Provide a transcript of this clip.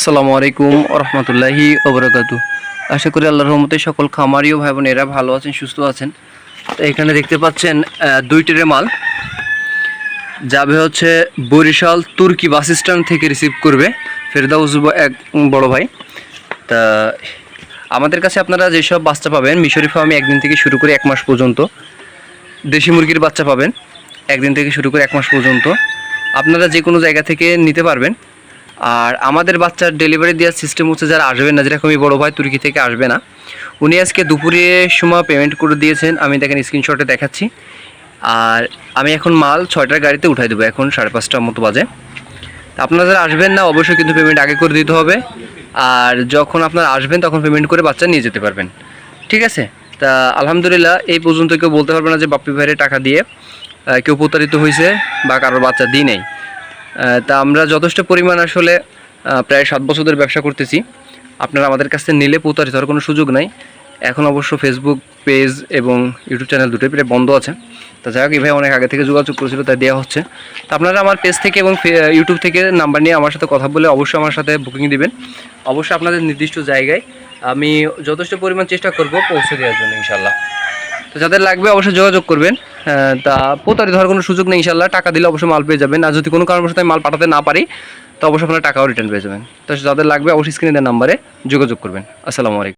আসসালামু আলাইকুম রহমতুল্লাহি ওবরাকাতু। আশা করি আল্লাহর রহমতে সকল খামারি ও ভাই বোনেরা ভালো আছেন, সুস্থ আছেন। তো এখানে দেখতে পাচ্ছেন দুই ট্রে মাল। যাবে হচ্ছে বরিশাল তুর্কি বাস স্ট্যান্ড থেকে রিসিভ করবে ফেরদাউস ব- এক বড় ভাই। তা আমাদের কাছে আপনারা যেসব বাচ্চা পাবেন, মিশরি ফার্মে একদিন থেকে শুরু করে এক মাস পর্যন্ত। দেশি মুরগির বাচ্চা পাবেন, একদিন থেকে শুরু করে এক মাস পর্যন্ত। আপনারা যে কোনো জায়গা থেকে নিতে পারবেন। আর আমাদের বাচ্চার ডেলিভারি দেওয়ার সিস্টেম হচ্ছে যারা আসবেন না, যেরকমই বড়ো ভাই তুর্কি থেকে আসবে না। উনি আজকে দুপুরে সময় পেমেন্ট করে দিয়েছেন, আমি দেখেন স্ক্রিনশটে দেখাচ্ছি। আর আমি এখন মাল ছয়টার গাড়িতে উঠাই দেবো, এখন সাড়ে পাঁচটার মতো বাজে। আপনারা যারা আসবেন না, অবশ্যই কিন্তু পেমেন্ট আগে করে দিতে হবে। আর যখন আপনারা আসবেন, তখন পেমেন্ট করে বাচ্চা নিয়ে যেতে পারবেন। ঠিক আছে? তা আলহামদুলিল্লাহ, এই পর্যন্ত কেউ বলতে পারবে না যে বাপ্পি ভাইয়ের টাকা দিয়ে কেউ প্রতারিত হয়েছে বা কারোর বাচ্চা দিই নেই। তা আমরা যথেষ্ট পরিমাণ আসলে প্রায় সাত বছরের ব্যবসা করতেছি। আপনারা আমাদের কাছ নিলে প্রতারিত হওয়ার কোনো সুযোগ নাই। এখন অবশ্য ফেসবুক পেজ এবং ইউটিউব চ্যানেল দুটোই প্রায় বন্ধ আছে। তা যাই হোক এভাবে অনেক আগে থেকে যোগাযোগ করেছিল, তাই দেওয়া হচ্ছে। তা আপনারা আমার পেজ থেকে এবং ইউটিউব থেকে নাম্বার নিয়ে আমার সাথে কথা বলে অবশ্যই আমার সাথে বুকিং দিবেন। অবশ্যই আপনাদের নির্দিষ্ট জায়গায় আমি যথেষ্ট পরিমাণ চেষ্টা করব পৌঁছে দেওয়ার জন্য ইনশাল্লাহ তো যাদের লাগবে অবশ্যই যোগাযোগ করবেন। তা প্রতারিত হওয়ার কোনো সুযোগ নেই ইনশাল্লাহ টাকা দিলে অবশ্যই মাল পেয়ে যাবেন। আর যদি কোনো কারণবশত আমি মাল পাঠাতে না পারি, তো অবশ্যই আপনারা টাকাও রিটার্ন পেয়ে যাবেন। তো যাদের লাগবে অবশ্যই স্ক্রিনে দেওয়ার নাম্বারে যোগাযোগ করবেন। আসসালামু আলাইকুম।